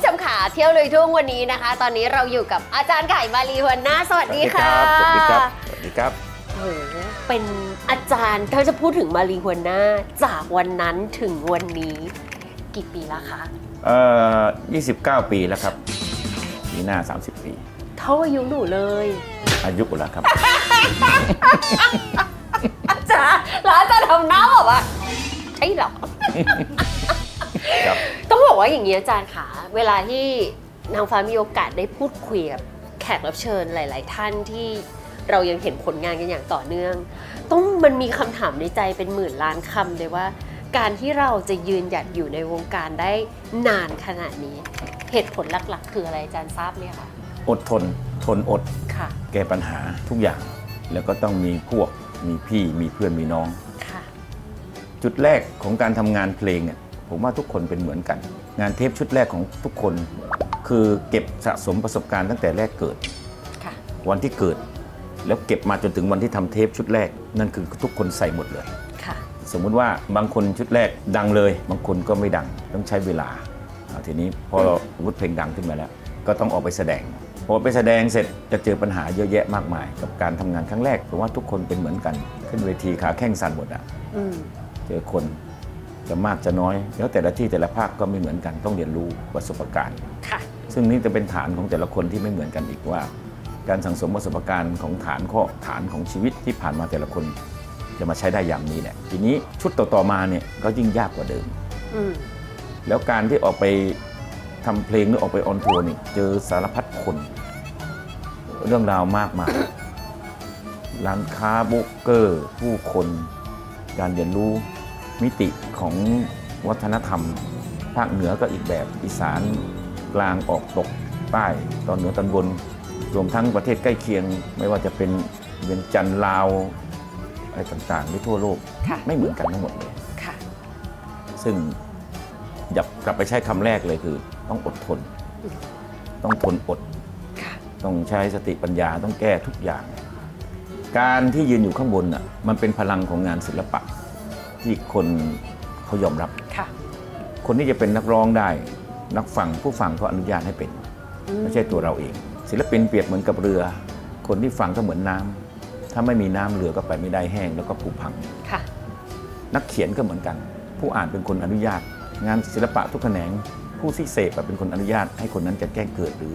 ผู้ชมขาเที่ยวเลยทุ่งวันนี้นะคะ ตอนนี้เราอยู่กับอาจารย์ไก่มารีหัวหน้าสวัสดีค่ะ สวัสดีครับ สวัสดีครับโอ้โหเป็นอาจารย์ถ้าจะพูดถึงมารีหัวหน้าจากวันนั้นถึงวันนี้ กี่ปีแล้วคะเอ่อ29 ปีแล้วครับปีหน้า 30 ปี เท่าอายุหนูเลย อายุแล้วครับ อาจารย์แล้วอาจารย์ทำหน้าแบบว่าใช่เหรอ ครับ ต้องบอกว่าอย่างนี้อาจารย์ค่ะ เวลาที่นางฟ้ามีโอกาสได้พูดคุยกับแขกรับเชิญหลาย ๆ ท่านที่เรายังเห็นผลงานกันอย่างต่อเนื่อง ต้องมันมีคำถามในใจเป็นหมื่นล้านคำเลยว่า การที่เราจะยืนหยัดอยู่ในวงการได้นานขนาดนี้ เหตุผลหลัก ๆ คืออะไรอาจารย์ทราบไหมคะอดทนทนอดค่ะ แก้ปัญหาทุกอย่าง แล้วก็ต้องมีพวกมีพี่มีเพื่อนมีน้อง ค่ะ จุดแรกของการทำงานเพลงเนี่ย ผมว่าทุกคนเป็นเหมือนกัน งานเทปชุดแรกของทุกคน คือเก็บสะสมประสบการณ์ตั้งแต่แรกเกิดค่ะวันที่เกิด แล้วเก็บมาจนถึงวันที่ทำเทปชุดแรก นั่นคือทุกคนใส่หมดเลยค่ะสมมุติว่าบางคนชุดแรกดังเลย บางคนก็ไม่ดังต้องใช้เวลาเอาทีนี้พอสมมติเพลงดังขึ้นมาแล้ว ก็ต้องออกไปแสดงพอไปแสดงเสร็จจะเจอปัญหาเยอะแยะมากมาย กับการทำงานครั้งแรกผมว่าทุกคนเป็นเหมือนกัน ขึ้นเวทีขาแข้งสั่นหมดอะอืมเจอคน จะมากจะน้อย แล้วแต่ละที่แต่ละภาคก็ไม่เหมือนกันต้องเรียนรู้ประสบการณ์ ค่ะ ซึ่งนี่จะเป็นฐานของแต่ละคนที่ไม่เหมือนกันอีกว่า การสั่งสมประสบการณ์ของฐานข้อฐานของชีวิตที่ผ่านมาแต่ละคน จะมาใช้ได้อย่างนี้แหละทีนี้ชุดต่อๆมาเนี่ยก็ยิ่งยากกว่าเดิม อืม แล้วการที่ออกไปทำเพลงหรือออกไปออนทัวร์นี่เจอสารพัดคน เรื่องราวมากมาย ร้านค้าโบรกเกอร์ ผู้คน การเรียนรู้ มิติของวัฒนธรรม ภาคเหนือก็อีกแบบอีสานกลางออกตกใต้ตอนเหนือตอนบน รวมทั้งประเทศใกล้เคียง ไม่ว่าจะเป็นเวียงจันทร์ลาวอะไรต่างๆที่ทั่วโลกค่ะไม่เหมือนกันทั้งหมดเลยค่ะซึ่งอยากกลับไปใช้คำแรกเลยคือ ต้องอดทนอืมต้องทนอดค่ะต้องใช้สติปัญญาต้องแก้ทุกอย่าง การที่ยืนอยู่ข้างบนน่ะมันเป็นพลังของงานศิลปะ ที่คนเขายอมรับ ค่ะ คนที่จะเป็นนักร้องได้ นักฟังผู้ฟังเขาอนุญาตให้เป็นอืไม่ใช่ตัวเราเอง ศิลปินเปรียบเหมือนกับเรือ คนที่ฟังก็เหมือนน้ำถ้าไม่มีน้ำเรือก็ไปไม่ได้แห้งแล้วก็ผุพัง ค่ะ นักเขียนก็เหมือนกัน ผู้อ่านเป็นคนอนุญาต งานศิลปะทุกแขนง ผู้ที่เสพอะเป็นคนอนุญาต ให้คนนั้นจะแจ้งเกิดหรือ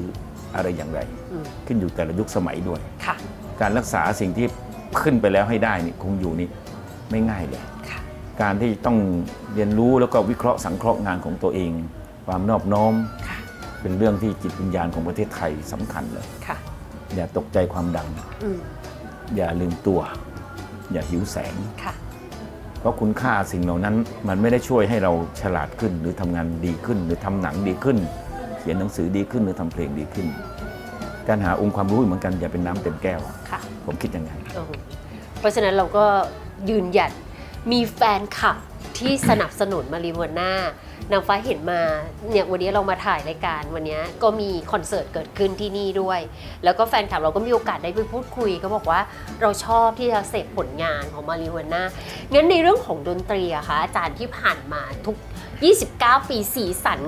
อะไรอย่างไรอืมขึ้นอยู่แต่ละยุคสมัยด้วยค่ะการรักษาสิ่งที่ขึ้นไปแล้วให้ได้นี่คงอยู่นี่ไม่ง่ายเลยค่ะ การที่ต้องเรียนรู้แล้วก็วิเคราะห์สังเคราะห์งานของตัวเอง ความนอบน้อม ค่ะเป็นเรื่องที่จิตวิญญาณของประเทศไทยสำคัญเลย ค่ะอย่าตกใจความดัง อืมอย่าลืมตัว อย่าหิวแสง ค่ะ เพราะคุณค่าสิ่งเหล่านั้นมันไม่ได้ช่วยให้เราฉลาดขึ้น หรือทำงานดีขึ้น หรือทำหนังดีขึ้น เขียนหนังสือดีขึ้น หรือทำเพลงดีขึ้น การหาองค์ความรู้เหมือนกันอย่าเป็นน้ำเต็มแก้วค่ะผมคิดอย่างนั้น เออเพราะฉะนั้นเราก็ยืนหยัด มีแฟนคลับที่สนับสนุนมารีเวอร์นานางฟ้าเห็นมาเนี่ยวันนี้เรามาถ่ายรายการวันนี้ก็มีคอนเสิร์ตเกิดขึ้นที่นี่ด้วย แล้วก็แฟนคลับเราก็มีโอกาสได้ไปพูดคุยก็บอกว่าเราชอบที่จะเสพผลงานของมารีเวอร์นางั้นในเรื่องของดนตรีอะคะอาจารย์ที่ผ่านมาทุก 29 ปีสีสัน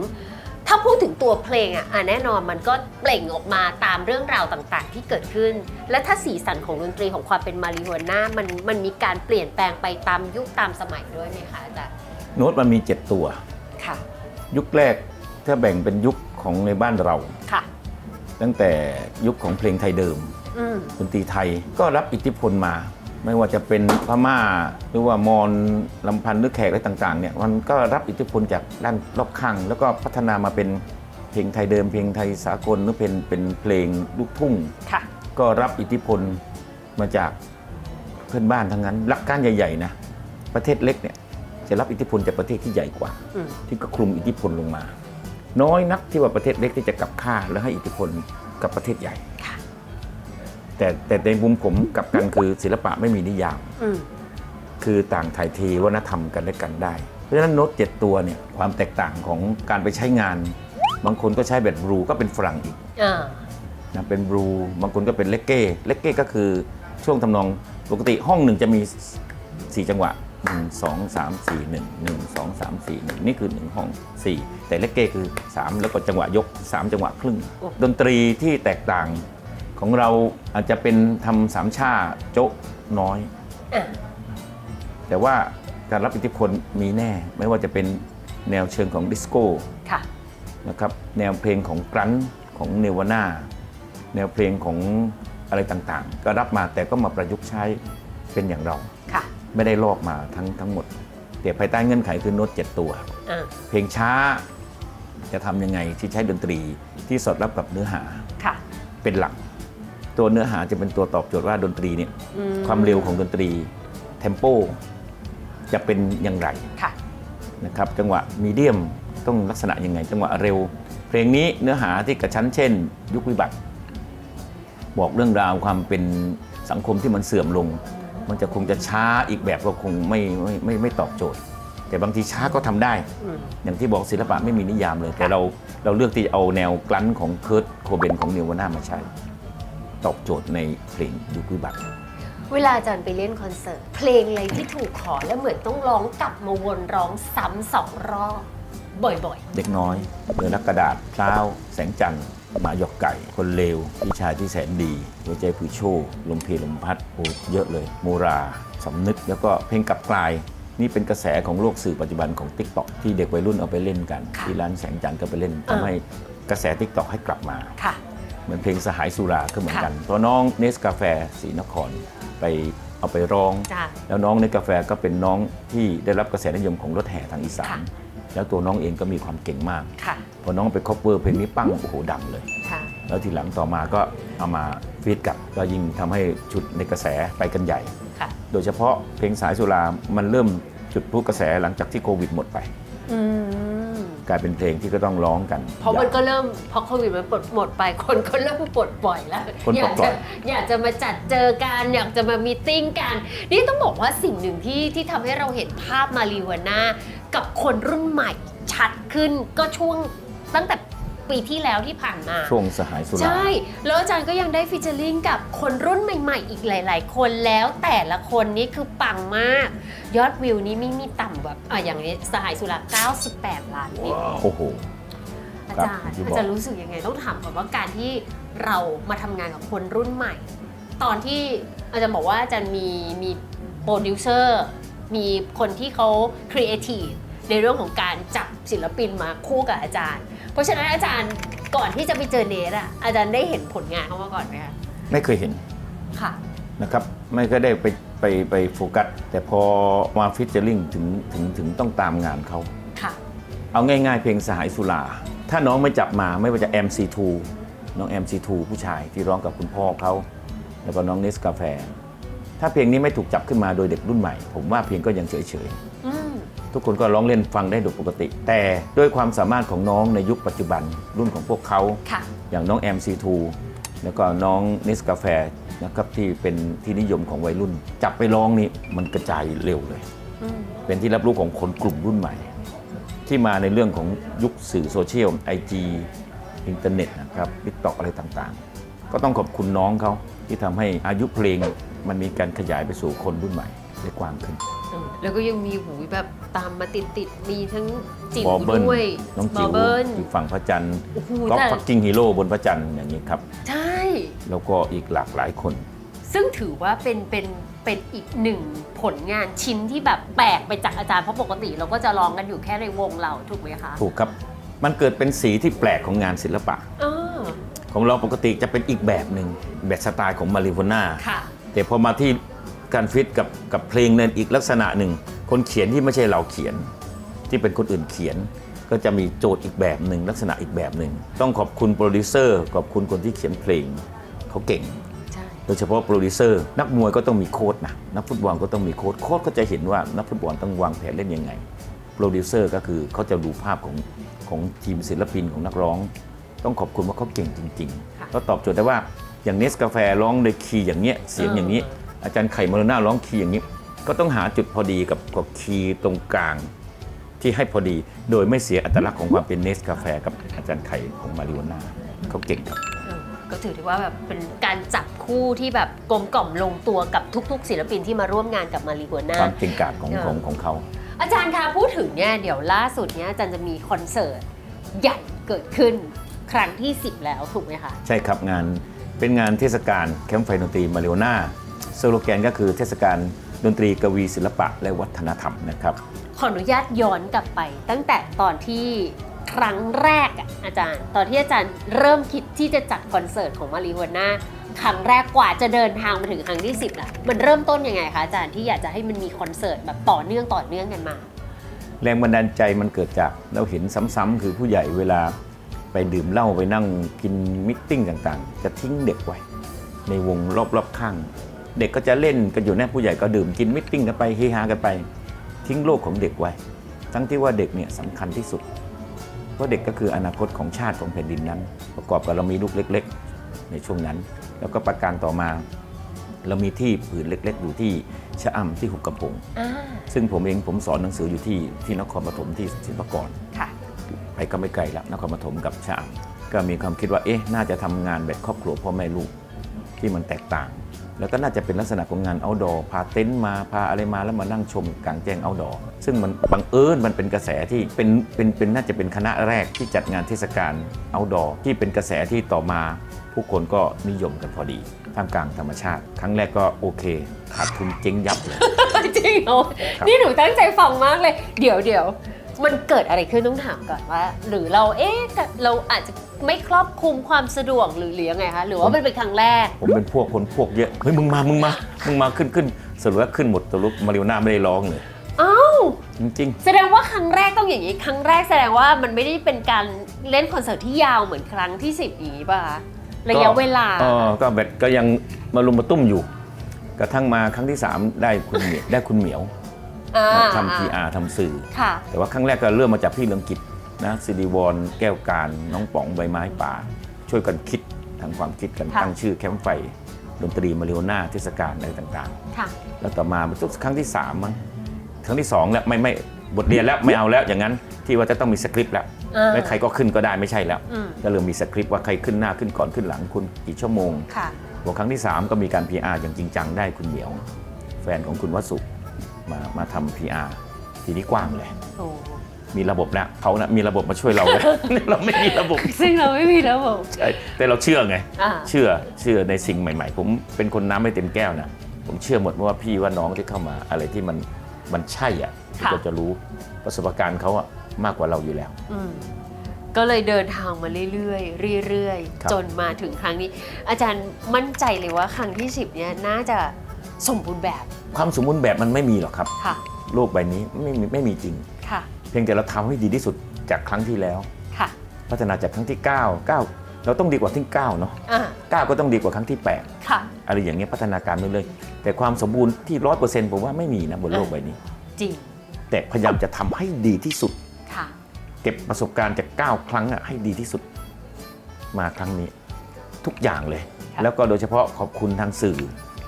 ถ้าพูดถึงตัวเพลงอะอะแน่นอนมันก็เปล่งออกมาตามเรื่องราวต่างๆ ที่เกิดขึ้น และถ้าสีสันของดนตรีของความเป็นมาริโฮน่ามันมันมีการเปลี่ยนแปลงไปตามยุคตามสมัยด้วยไหมคะอาจารย์โน้ตมันมี 7 ตัว ค่ะ ยุคแรกถ้าแบ่งเป็นยุคของในบ้านเรา ค่ะ ตั้งแต่ยุคของเพลงไทยเดิมอืม ดนตรีไทยก็รับอิทธิพลมา ไม่ว่าจะเป็นพม่า หรือว่ามอญลำพันธ์หรือแขกอะไรต่างๆเนี่ยมันก็รับอิทธิพลจากด้านรอบข้าง แล้วก็พัฒนามาเป็นเพลงไทยเดิม เพลงไทยสากลหรือเป็นเป็นเพลงลูกทุ่ง ค่ะ ก็รับอิทธิพลมาจากเพื่อนบ้านทั้งนั้น หลักการใหญ่ๆนะประเทศเล็กเนี่ยจะรับอิทธิพลจากประเทศที่ใหญ่กว่า อืม ที่ก็คลุมอิทธิพลลงมา น้อยนักที่ว่าประเทศเล็กที่จะกลับค่าและให้อิทธิพลกับประเทศใหญ่ค่ะ แต่แต่ในมุมผมกลับกันคือศิลปะไม่มีนิยาม อืมคือต่างถ่ายเทวัฒนธรรมกันและกันได้ เพราะฉะนั้นโน้ตเจ็ดตัวเนี่ยความแตกต่างของการไปใช้งาน บางคนก็ใช้แบบบลูก็เป็นฝรั่งอีกอ่านะเป็นบลูบางคนก็เป็นเลกเก้เลกเก้ก็คือช่วงทำนองปกติห้องหนึ่งจะมี 4 จังหวะ 1 2 3 4 1 1 2 3 4 1 นี่คือ 1 ห้อง 4 แต่เลกเก้คือ 3 แล้วก็จังหวะยก 3 จังหวะครึ่งโอ้ดนตรีที่แตกต่าง ของเราอาจจะเป็นทำสามชาโจ๊ะน้อย อะแต่ว่าการรับอิทธิพลมีแน่ ไม่ว่าจะเป็นแนวเชิงของดิสโก้ค่ะ นะครับแนวเพลงของกรันของเนวาน่าแนวเพลงของอะไรต่างๆ ก็รับมาแต่ก็มาประยุกต์ใช้เป็นอย่างเรา ค่ะไม่ได้ลอกมาทั้งทั้งหมด แต่ภายใต้เงื่อนไขคือโน้ตเจ็ดตัว อะเพลงช้าจะทำยังไงที่ใช้ดนตรีที่สอดรับกับเนื้อหาค่ะ เป็นหลัก ตัวเนื้อหาจะเป็นตัวตอบโจทย์ว่าดนตรีเนี่ยอืความเร็วของดนตรีเทมโปจะเป็นอย่างไรค่ะนะครับจังหวะมีเดียมต้องลักษณะยังไง จังหวะเร็ว เพลงนี้เนื้อหาที่กระชั้นเช่น ยุควิบัติ บอกเรื่องราวความเป็นสังคมที่มันเสื่อมลง มันจะคงจะช้าอีกแบบก็คงไม่ไม่ไม่ไม่ตอบโจทย์ แต่บางทีช้าก็ทำได้อืมอย่างที่บอกศิลปะไม่มีนิยามเลย แต่เราเราเลือกที่จะเอาแนวกลั้นของเคิร์ตโคเบนของเนวาน่ามาใช้ ตอบโจทย์ในเพลงยุควิบัติ เวลาอาจารย์ไปเล่นคอนเสิร์ต เพลงอะไรที่ถูกขอแล้วเหมือนต้องร้องกลับมาวนร้องซ้ำสองรอบ บ่อยเด็กน้อยเรือนักกระดาษพร้าว แสงจันทร์หมาหยอกไก่ คนเลวพี่ชายที่แสนดี หัวใจผือโชว์ลมเพลลมพัดโอ้เยอะเลย โมราสำนึกแล้วก็เพลงกลับกลาย นี่เป็นกระแสของโลกสื่อปัจจุบันของ t ิ k t o k ที่เด็กวัยรุ่นเอาไปเล่นกัน ที่ร้านแสงจันทร์ก็ไปเล่นทำให้กระแส t ิ k t o k ให้กลับมา ๆ ค่ะ เหมือนเพลงสหายสุราก็เหมือนกันเพราะน้องเนสกาแฟศรีนครไปเอาไปร้องจ้าแล้วน้องเนสกาแฟก็เป็นน้องที่ได้รับกระแสนิยมของรถแห่ทางอีสานค่ะแล้วตัวน้องเองก็มีความเก่งมากค่ะพอน้องไปคอปเวอร์เพลงนี้ปั้งโอ้โหดังเลยค่ะแล้วทีหลังต่อมาก็เอามาฟีดกลับก็ยิ่งทำให้ชุดในกระแสไปกันใหญ่ค่ะโดยเฉพาะเพลงสายสุรา มันเริ่มจุดพลุกระแสหลังจากที่โควิดหมดไปอืม กลายเป็นเพลงที่ก็ต้องร้องกันเพราะมันก็เริ่มพอโควิดมันปลดหมดไปคนก็เริ่มปลดปล่อยแล้วคนอปลยาดกปล่จะอยอยากจะมาจัดเจอกันอยากจะมามีตติ้งกัน นี่ต้องบอกว่าสิ่งหนึ่งที่ที่ทำให้เราเห็นภาพมารีวาน่ากับคนรุ่นใหม่ชัดขึ้นก็ช่วงตั้งแต่ ปีที่แล้วที่ผ่านมา ช่วงสหายสุรา ใช่ แล้วอาจารย์ก็ยังได้ฟิชเชอร์ลิงกับคนรุ่นใหม่ ๆ อีกหลาย ๆ คนแล้วแต่ละคนนี่คือปังมาก ยอดวิวนี้ไม่มีต่ำแบบอะอย่างนี้สหายสุรา98 ล้านวิวโอ้โห อาครับจารย์ที่บอกอาจารย์รู้สึกยังไงต้องถามก่อนว่าการที่เรามาทำงานกับคนรุ่นใหม่ ตอนที่อาจารย์บอกว่าอาจารย์มีมีโปรดิวเซอร์มีคนที่เขาครีเอทีฟในเรื่องของการจับศิลปินมาคู่กับอาจารย์ เพราะฉะนั้นอาจารย์ก่อนที่จะไปเจอเนทอะอาจารย์ได้เห็นผลงานเขามาก่อนไหมคะไม่เคยเห็นค่ะ นะครับ ไม่ก็ได้ไปไปไปโฟกัส แต่พอมาฟิชเจอริงถึงถึงถึงต้องตามงานเขา ค่ะ เอาง่ายๆ เพลงสหายสุรา ถ้าน้องไม่จับมาไม่ว่าจะ MC2 น้อง MC2 ผู้ชายที่ร้องกับคุณพ่อเขาแล้วก็น้องเนสกาแฟ ถ้าเพลงนี้ไม่ถูกจับขึ้นมาโดยเด็กรุ่นใหม่ ผมว่าเพลงก็ยังเฉยอืมๆ ทุกคนก็ร้องเล่นฟังได้โดยปกติ แต่ด้วยความสามารถของน้องในยุคปัจจุบันรุ่นของพวกเขาค่ะ อย่างน้อง MC2 แล้วก็น้องเนสกาแฟนะครับที่เป็นที่นิยมของวัยรุ่น จับไปร้องนี่มันกระจายเร็วเลย อืม เป็นที่รับรู้ของคนกลุ่มรุ่นใหม่ ที่มาในเรื่องของยุคสื่อโซเชียลไอจีอินเทอร์เน็ตนะครับทิกตอกอะไรต่างๆ ก็ต้องขอบคุณน้องเขาที่ทำให้อายุเพลงมันมีการขยายไปสู่คนรุ่นใหม่ ได้กว้างขึ้นอืมแล้วก็ยังมีหูยแบบตามมาติดติดๆมีทั้งจิ๋วบอเบิ้ลด้วยน้องบจิ๋อวเบิ้ลอยู่ฝั่งพระจันทร์โอ้โหก็แต่ฟักกิ้งฮีโร่บนพระจันทร์อย่างนี้ครับ ใช่ แล้วก็อีกหลากหลายคน ซึ่งถือว่าเป็นเป็นเป็นอีกหนึ่งผลงานชิ้นที่แบบแปลกไปจากอาจารย์เพราะปกติเราก็จะร้องกันอยู่แค่ในวงเราถูกไหมคะถูกครับ มันเกิดเป็นสีที่แปลกของงานศิลปะอ๋อของเราปกติจะเป็นอีกแบบหนึ่งแบบสไตล์ของมาริโวน่า ค่ะ แต่พอมาที่ การฟิตกับกับเพลงนั้นอีกลักษณะหนึ่ง คนเขียนที่ไม่ใช่เราเขียน ที่เป็นคนอื่นเขียน ก็จะมีโจทย์อีกแบบหนึ่งลักษณะอีกแบบหนึ่งต้องขอบคุณโปรดิวเซอร์ขอบคุณคนที่เขียนเพลงเขาเก่งใช่โดยเฉพาะโปรดิวเซอร์นักมวยก็ต้องมีโค้ดนะนักฟุตบอลก็ต้องมีโค้ดโค้ดก็จะเห็นว่านักฟุตบอลต้องวางแผนเล่นยังไงโปรดิวเซอร์ก็คือเขาจะดูภาพของของทีมศิลปินของนักร้อง ต้องขอบคุณว่าเขาเก่งจริงๆเขาตอบโจทย์ได้ว่าอย่างเนสกาแฟร้องโดยคีย์อย่างเงี้ยเสียงอย่างนี้ อาจารย์ไข่มาโรน่าร้องคีย์อย่างนี้ ก็ต้องหาจุดพอดีกับกับคีย์ตรงกลาง ที่ให้พอดีโดยไม่เสียอัตลักษณ์ของความเป็นเนสกาแฟกับอาจารย์ไข่ของมาริโอน่าเขาเก่งครับเออก็ถือได้ว่าแบบเป็นการจับคู่ที่แบบกลมกล่อมลงตัวกับทุก ๆ ศิลปินที่มาร่วมงานกับมารีกัวนาความเก่งกาจของเออของของเขา อาจารย์คะพูดถึงเนี่ยเดี๋ยวล่าสุดเนี่ยอาจารย์จะมีคอนเสิร์ตใหญ่เกิดขึ้นครั้งที่ 10 แล้วถูกไหมคะ ใช่ครับงานเป็นงานเทศกาลแคมป์ไฟดนตรีมาริโอนา สโลแกนก็คือเทศกาลดนตรีกวีศิลปะและวัฒนธรรมนะครับ ขออนุญาตย้อนกลับไป ตั้งแต่ตอนที่ครั้งแรกอะอาจารย์ ตอนที่อาจารย์เริ่มคิดที่จะจัดคอนเสิร์ตของมาริวาน่าครั้งแรกกว่าจะเดินทางมาถึงครั้งที่ 10ละมันเริ่มต้นยังไงคะอาจารย์ที่อยากจะให้มันมีคอนเสิร์ตแบบต่อเนื่องต่อเนื่องกันมา แรงบันดาลใจมันเกิดจากเราเห็นซ้ำๆคือผู้ใหญ่เวลาไปดื่มเหล้าไปนั่งกินมิทติ้งต่างๆ จะทิ้งเด็กไว้ ในวงรอบๆข้าง เด็กก็จะเล่นกันอยู่แน่ผู้ใหญ่ก็ดื่มกินมิทติ้งกันไปเฮฮากันไป ทิ้งโลกของเด็กไว้ ทั้งที่ว่าเด็กเนี่ยสำคัญที่สุด เพราะเด็กก็คืออนาคตของชาติของแผ่นดินนั้น ประกอบกับเรามีลูกเล็ก ๆ ในช่วงนั้น แล้วก็ประการต่อมา เรามีที่ผืนเล็ก ๆ อยู่ที่ชะอำที่หุบกระพงอ่าซึ่งผมเองผมสอนหนังสืออยู่ที่ที่นครปฐมที่ศิลปากรค่ะไปก็ไม่ไกลละนครปฐมกับชะอำก็มีความคิดว่าเอ๊ะน่าจะทำงานแบบครอบครัวพ่อแม่ลูกที่มันแตกต่าง แล้วก็น่าจะเป็นลักษณะของงาน outdoor พาเต็นท์มาพาอะไรมาแล้วมานั่งชมกลางแจ้ง outdoor ซึ่งมันบังเอิญมันเป็นกระแสที่เป็นเป็นเป็นน่าจะเป็นคณะแรกที่จัดงานเทศกาล outdoor ที่เป็นกระแสที่ต่อมา ผู้คนก็นิยมกันพอดีท่ามกลางธรรมชาติ ครั้งแรกก็โอเคขาดทุนเจ๊งยับเลย จริงเหรอครับนี่หนูตั้งใจฟังมากเลย เดี๋ยวเดี๋ยว มันเกิดอะไรขึ้นต้องถามก่อนว่า หรือเราเอ๊ะเราอาจจะไม่ครอบคลุมความสะดวกหรือหรือยังไงคะหรือว่ามันเป็นครั้งแรก ผมเป็นพวกคนพวกเยอะเฮ้ยมึงมามึงมามึงมาขึ้นขึ้นสรุปว่าขึ้นหมดสรุปมาริโอน่าไม่ได้ร้องเลยอ้าวจริงแสดงว่าครั้งแรกต้องอย่างนี้ ครั้งแรกแสดงว่ามันไม่ได้เป็นการเล่นคอนเสิร์ตที่ยาวเหมือนครั้งที่10อย่างนี้ป่ะคะระยะเวลาๆอ๋อก็แบบก็ยังมารุมมาตุ้มอยู่ กระทั่งมาครั้งที่ 3 ได้คุณเหมียวได้คุณเหมียว อ่าทำพีอาร์ทำสื่อ ค่ะ แต่ว่าครั้งแรกก็เริ่มมาจากพี่เลืองกิจนะสิริวรแก้วการน้องป๋องใบไม้ป่า ช่วยกันคิดทางความคิดกันค่ะ ตั้งชื่อแคมป์ไฟดนตรีมาริโอน่าเทศกาลอะไรต่างค่ะ ๆ แล้วต่อมาเป็นครั้งที่สามมั้งครั้งที่สองแล้วไม่ไม่บทเรียนแล้วไม่เอาแล้วอย่างนั้นที่ว่าจะต้องมีสคริปต์แล้วอ่า ไม่ใครก็ขึ้นก็ได้ไม่ใช่แล้ว อืมก็เริ่มมีสคริปต์ว่าใครขึ้นหน้าขึ้นก่อนขึ้นหลังคุณกี่ชั่วโมง ค่ะพอครั้งที่ 3 ก็มีการ PR อย่างจริงจังได้คุณเหมียว แฟนของคุณวสุ มามาทำ PR ทีนี้กว้างเลย โอ้มีระบบแล้วเขานะมีระบบมาช่วยเราเลย เราไม่มีระบบซึ่งเราไม่มีระบบ ใช่แต่เราเชื่อไง อ่า เชื่อเชื่อในสิ่งใหม่ ๆ ผมเป็นคนน้ำไม่เต็มแก้วนะผมเชื่อหมดว่าพี่ว่าน้องที่เข้ามาอะไรที่มันมันใช่อะที่ค่ะ เราจะรู้ประสบการณ์เขาอะมากกว่าเราอยู่แล้ว อืมก็เลยเดินทางมาเรื่อยๆเรื่อยครับ ๆ จนมาถึงครั้งนี้ อาจารย์มั่นใจเลยว่าครั้งที่ 10 เนี่ยน่าจะสมบูรณ์แบบ ความสมบูรณ์แบบมันไม่มีหรอกครับ ค่ะ โลกใบนี้ไม่มีไม่มีจริง ค่ะ เพียงแต่เราทำให้ดีที่สุดจากครั้งที่แล้ว ค่ะ พัฒนาจากครั้งที่9 9เราต้องดีกว่าที่9เนาะอ่า 9ก็ต้องดีกว่าครั้งที่ค่ะ8อะไรอย่างเงี้ยพัฒนาการไปเรื่อยๆแต่ความสมบูรณ์ที่ร้อยเปอร์เซ็นต์ผมว่าไม่มีนะบนโลกใบนี้ จริง แต่พยายามจะทำให้ดีที่สุด ค่ะ เก็บประสบการณ์จาก 9 ครั้งอะให้ดีที่สุด มาครั้งนี้ ทุกอย่างเลย ค่ะ แล้วก็โดยเฉพาะขอบคุณทางสื่อ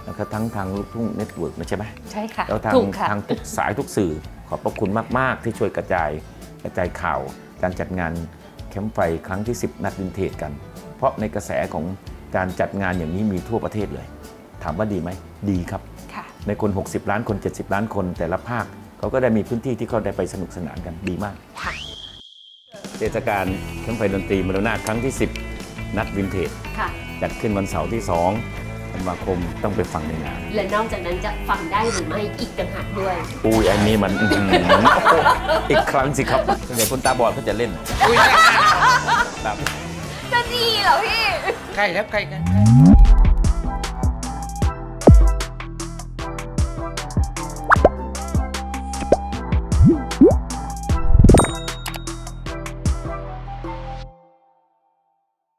แล้วก็ทั้งทางลูกทุ่งเน็ตเวิร์กนะใช่ไหมใช่ค่ะแล้วทางถูกค่ะ ทางทุกสายทุกสื่อ ขอบพระคุณมาก ๆ ที่ช่วยกระจายกระจายข่าว การจัดงานแคมป์ไฟครั้งที่ 10 นัดวินเทจกัน เพราะในกระแสของการจัดงานอย่างนี้มีทั่วประเทศเลย ถามว่าดีไหมดีครับ ค่ะ ในคน 60 ล้านคน 70 ล้านคนแต่ละภาคเขาก็ได้มีพื้นที่ที่เขาได้ไปสนุกสนานกันดีมาก ค่ะ เทศกาลแคมป์ไฟดนตรีมาโดนาครั้งที่ 10 นัดวินเทจ ค่ะ จัดขึ้นวันเสาร์ที่ 2 ธันวาคมต้องไปฟังในงาน และนอกจากนั้นจะฟังได้หรือไม่อีกต่างหากด้วย อุ้ยอันนี้มันอื้อหืออีกครั้งสิครับส่วนใหญ่คนตาบอดเขาจะเล่นครับจะดีเหรอพี่ใกล้แล้วใกล้กัน